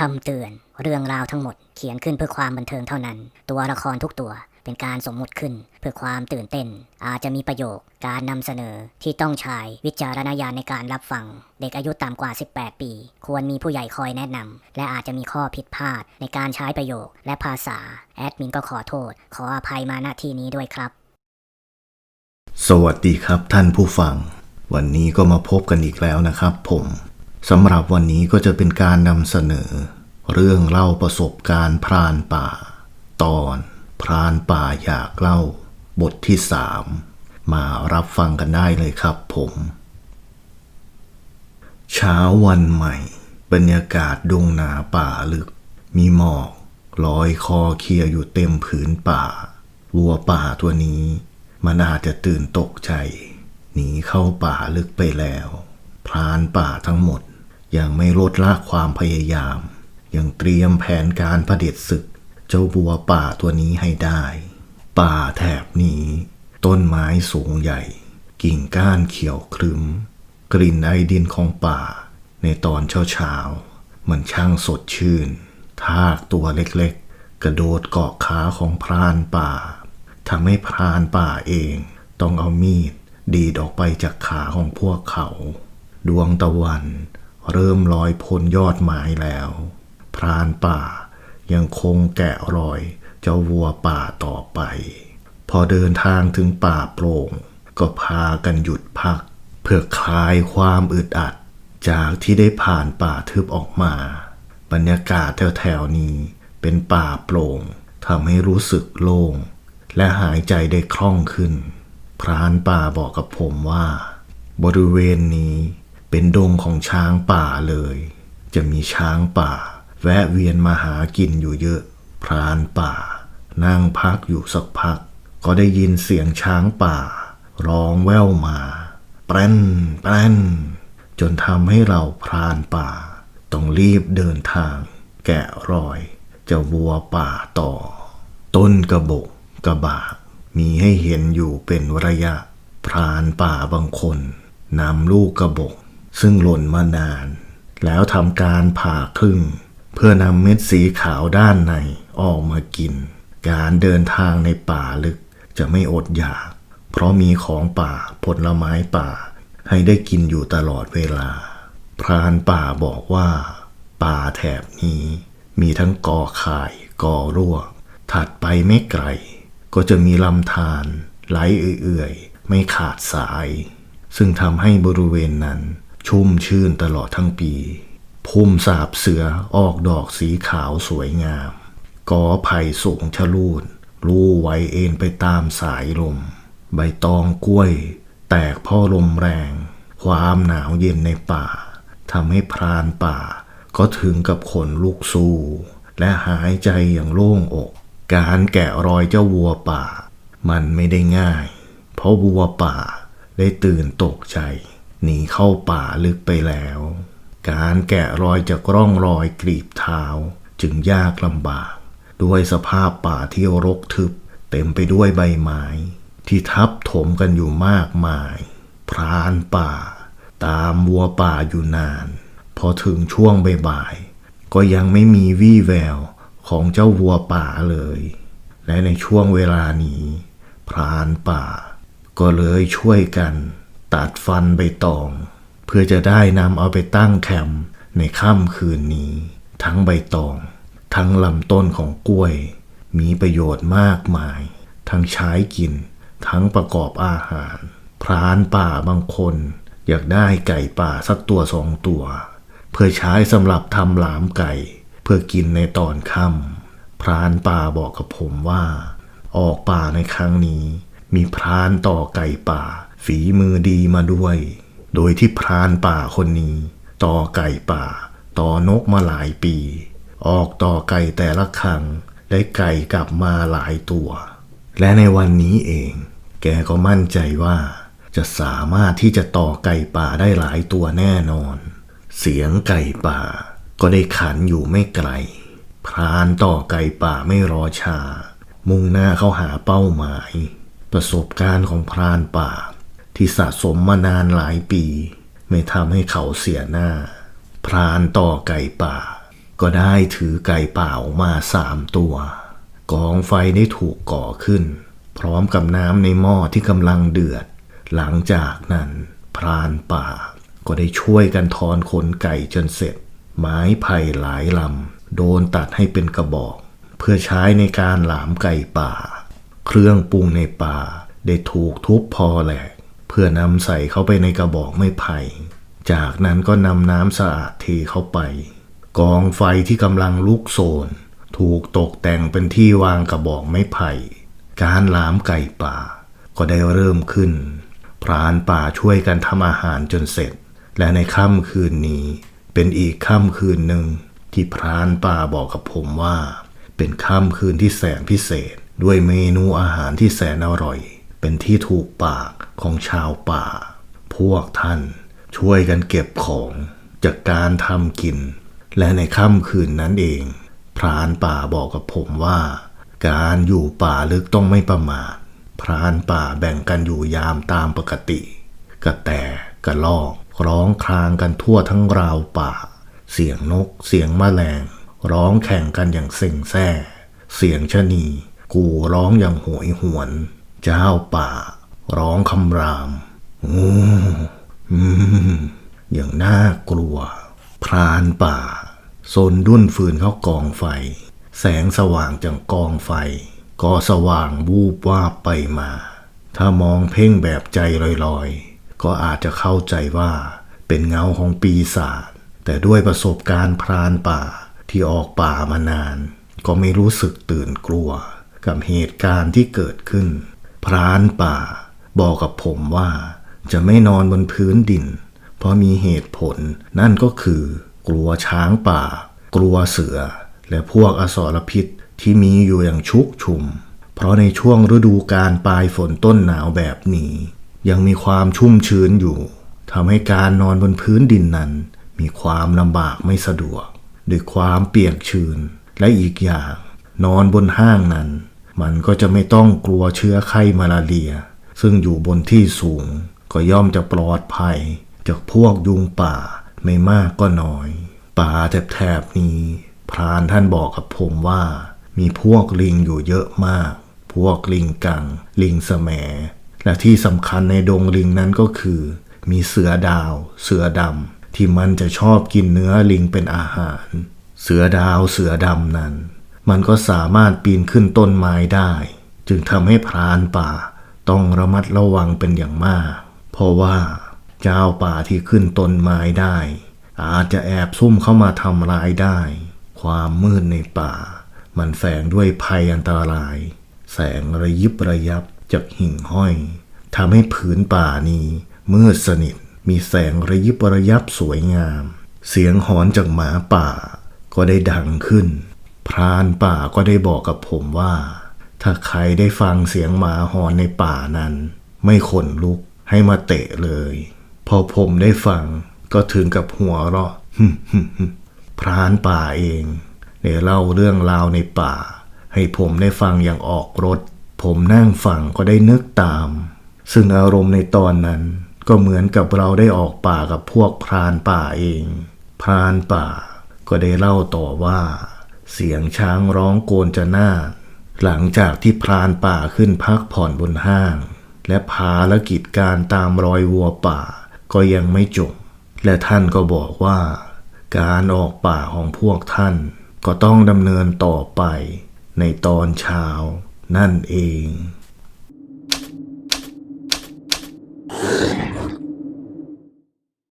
คำเตือน เรื่องราวทั้งหมดเขียนขึ้นเพื่อความบันเทิงเท่านั้น ตัวละครทุกตัวเป็นการสมมุติขึ้นเพื่อความตื่นเต้น อาจจะมีประโยคการนำเสนอที่ต้องใช้วิจารณญาณในการรับฟัง เด็กอายุต่ำกว่า 18 ปี ควรมีผู้ใหญ่คอยแนะนำและอาจจะมีข้อผิดพลาดในการใช้ประโยคและภาษา แอดมินก็ขอโทษ ขออภัยมาณที่นี้ด้วยครับ สวัสดีครับท่านผู้ฟัง วันนี้ก็มาพบกันอีกแล้วนะครับผม สำหรับวันนี้ก็จะเป็นการนำเสนอ เรื่องเล่าประสบการณ์พรานป่า ตอนพรานป่าอยากเล่า บทที่สามมารับฟังกันได้เลยครับผม เช้าวันใหม่ บรรยากาศดงนาป่าลึก มีหมอกลอยคอเคลียอยู่เต็มผืนป่า วัวป่าตัวนี้ มันอาจจะตื่นตกใจ หนีเข้าป่าลึกไปแล้ว พรานป่าทั้งหมด อยังไม่ลดละความพยายาม ยังเตรียมแผนการเผด็จศึก เจ้าบัวป่าตัวนี้ให้ได้ ป่าแถบนี้ ต้นไม้สูงใหญ่ กิ่งก้านเขียวครึมกลิ่นไอดินของป่า ในตอนเช้าๆมันช่างสดชื่น ทากตัวเล็กๆ กระโดดเกาะขาของพรานป่าทำให้พรานป่าเอง ต้องเอามีดดีดออกไปจากขาของพวกเขา ดวงตะวัน เริ่มลอยพ้นยอดไม้แล้ว พรานป่ายังคงแกะรอยเจ้าวัวป่าต่อไป พอเดินทางถึงป่าโปร่ง ก็พากันหยุดพัก เพื่อคลายความอึดอัด จากที่ได้ผ่านป่าทึบออกมา บรรยากาศแถวๆนี้เป็นป่าโปร่งทำให้รู้สึกโล่ง และหายใจได้คล่องขึ้น พรานป่าบอกกับผมว่า บริเวณนี้ เป็นดงของช้างป่าเลย จะมีช้างป่า แวะเวียนมาหากินอยู่เยอะ พรานป่า นั่งพักอยู่สักพัก ก็ได้ยินเสียงช้างป่า ร้องแว่วมาแปรนแปรนจนทำให้เราพรานป่า ต้องรีบเดินทาง แกะรอยจ้าวัวป่าต่อ ต้นกระบกกระบากมีให้เห็นอยู่เป็นระยะ พรานป่าบางคนนำลูกกระบก ซึ่งหล่นมานาน แล้วทำการผ่าครึ่ง เพื่อนำเม็ดสีขาวด้านในออกมากิน การเดินทางในป่าลึกจะไม่อดอยาก เพราะมีของป่าผลไม้ป่า ให้ได้กินอยู่ตลอดเวลา พรานป่าบอกว่า ป่าแถบนี้ มีทั้งกอข่ายกอร่วกถัดไปไม่ไกล ก็จะมีลำธารไหลเอื่อยๆ ไม่ขาดสาย ซึ่งทำให้บริเวณนั้น ชุ่มชื่นตลอดทั้งปี พุ่มสาบเสือออกดอกสีขาวสวยงาม กอไผ่สูงชะลูดลู่ไหวเอ็นไปตามสายลม ใบตองกล้วย แตกพ่อลมแรง ความหนาวเย็นในป่าทำให้พรานป่า ก็ถึงกับขนลุกสู้ และหายใจอย่างโล่งอก การแกะรอยเจ้าวัวป่า มันไม่ได้ง่าย เพราะวัวป่าได้ตื่นตกใจ หนีเข้าป่าลึกไปแล้ว การแกะรอยจากร่องรอยกรีบเท้าจึงยากลำบาก ด้วยสภาพป่าที่รกทึบ เต็มไปด้วยใบไม้ ที่ทับถมกันอยู่มากมาย พรานป่า ตามวัวป่าอยู่นาน พอถึงช่วงบ่ายๆก็ยังไม่มีวี่แววของเจ้าวัวป่าเลย และในช่วงเวลานี้ พรานป่า ก็เลยช่วยกัน ตัดฟันใบตอง เพื่อจะได้นำเอาไปตั้งแคมป์ในค่ำคืนนี้ ทั้งใบตอง ทั้งลำต้นของกล้วย มีประโยชน์มากมาย ทั้งใช้กิน ทั้งประกอบอาหาร พรานป่าบางคน อยากได้ไก่ป่าสักตัวสองตัว เพื่อใช้สำหรับทำหลามไก่ เพื่อกินในตอนค่ำพรานป่าบอกกับผมว่า ออกป่าในครั้งนี้ มีพรานต่อไก่ป่า ฝีมือดีมาด้วย โดยที่พรานป่าคนนี้ ต่อไก่ป่า ต่อนกมาหลายปี ออกต่อไก่แต่ละครั้ง ได้ไก่กลับมาหลายตัว และในวันนี้เอง แกก็มั่นใจว่า จะสามารถที่จะต่อไก่ป่าได้หลายตัวแน่นอน เสียงไก่ป่า ก็ได้ขันอยู่ไม่ไกล พรานต่อไก่ป่าไม่รอช้ามุ่งหน้าเข้าหาเป้าหมาย ประสบการณ์ของพรานป่า ที่สะสมมานานหลายปี ไม่ทำให้เขาเสียหน้า พรานต่อไก่ป่า ก็ได้ถือไก่ป่าออกมาสามตัว กองไฟได้ถูกก่อขึ้น พร้อมกับน้ำในหม้อที่กำลังเดือด หลังจากนั้น พรานป่าก็ได้ช่วยกันทอนขนไก่จนเสร็จ ไม้ไผ่หลายลำโดนตัดให้เป็นกระบอก เพื่อใช้ในการหลามไก่ป่า เครื่องปรุงในป่าได้ถูกทุบพอแหลก เพื่อนำใส่เข้าไปในกระบอกไม้ไผ่ จากนั้นก็นำน้ำสะอาดเทเข้าไป กองไฟที่กำลังลุกโชนถูกตกแต่งเป็นที่วางกระบอกไม้ไผ่ การหลามไก่ป่า ก็ได้เริ่มขึ้น พรานป่าช่วยกันทำอาหารจนเสร็จ และในค่ำคืนนี้ เป็นอีกค่ำคืนหนึ่งที่พรานป่าบอกกับผมว่า เป็นค่ำคืนที่แสนพิเศษ ด้วยเมนูอาหารที่แสนอร่อย เป็นที่ถูกปากของชาวป่า พวกท่านช่วยกันเก็บของจากการทำกิน และในค่ำคืนนั้นเอง พรานป่าบอกกับผมว่า การอยู่ป่าลึกต้องไม่ประมาท พรานป่าแบ่งกันอยู่ยามตามปกติ กระแตกระลอกร้องครางกันทั่วทั้งราวป่า เสียงนก เสียงแมลง ร้องแข่งกันอย่างเซ็งแซ่ เสียงชะนี กูร้องอย่างโหยหวน เจ้าป่า ร้องคำรามอืมอืมอย่างน่ากลัว พรานป่าซนดุ้นฟืนเข้ากองไฟ แสงสว่างจากกองไฟ ก็สว่างวูบวาบไปมา ถ้ามองเพ่งแบบใจลอยๆ ก็อาจจะเข้าใจว่าเป็นเงาของปีศาจแต่ด้วยประสบการณ์พรานป่าที่ออกป่ามานาน ก็ไม่รู้สึกตื่นกลัว กับเหตุการณ์ที่เกิดขึ้น พรานป่า บอกกับผมว่าจะไม่นอนบนพื้นดิน เพราะมีเหตุผลนั่นก็คือ กลัวช้างป่า กลัวเสือ และพวกอสรพิษที่มีอยู่อย่างชุกชุม เพราะในช่วงฤดูการปลายฝนต้นหนาวแบบนี้ ยังมีความชุ่มชื้นอยู่ทำให้การนอนบนพื้นดินนั้น มีความลำบากไม่สะดวกด้วยความเปียกชื้นและอีกอย่าง นอนบนห้างนั้น มันก็จะไม่ต้องกลัวเชื้อไข้มาลาเรีย ซึ่งอยู่บนที่สูง ก็ย่อมจะปลอดภัย จากพวกยุงป่าไม่มากก็น้อย ป่าแถบนี้ พรานท่านบอกกับผมว่า มีพวกลิงอยู่เยอะมาก พวกลิงกัง ลิงแสมและที่สำคัญในดงลิงนั้นก็คือ มีเสือดาว เสือดำที่มันจะชอบกินเนื้อลิงเป็นอาหาร เสือดาวเสือดำนั้น มันก็สามารถปีนขึ้นต้นไม้ได้ จึงทำให้พรานป่าต้องระมัดระวังเป็นอย่างมาก เพราะว่าเจ้าป่าที่ขึ้นต้นไม้ได้ อาจจะแอบซุ่มเข้ามาทำร้ายได้ ความมืดในป่า มันแฝงด้วยภัยอันตราย แสงระยิบระยับจากหิ่งห้อยทำให้ผืนป่านี้มืดสนิทมีแสงระยิบระยับสวยงาม เสียงหอนจากหมาป่าก็ได้ดังขึ้น พรานป่าก็ได้บอกกับผมว่า ถ้าใครได้ฟังเสียงหมาหอนในป่านั้น ไม่ขนลุกให้มาเตะเลย พอผมได้ฟังก็ถึงกับหัวเราะพรานป่าเองได้เล่าเรื่องราวในป่า ให้ผมได้ฟังอย่างออกรถ ผมนั่งฟังก็ได้นึกตาม ซึ่งอารมณ์ในตอนนั้น ก็เหมือนกับเราได้ออกป่ากับพวกพรานป่าเอง พรานป่าก็ได้เล่าต่อว่า เสียงช้างร้องโกนจะนาหลังจากที่พรานป่าขึ้นพักผ่อนบนห้าง และภารกิจการตามรอยวัวป่าก็ยังไม่จบ และท่านก็บอกว่า การออกป่าของพวกท่าน ก็ต้องดำเนินต่อไปในตอนเช้านั่นเอง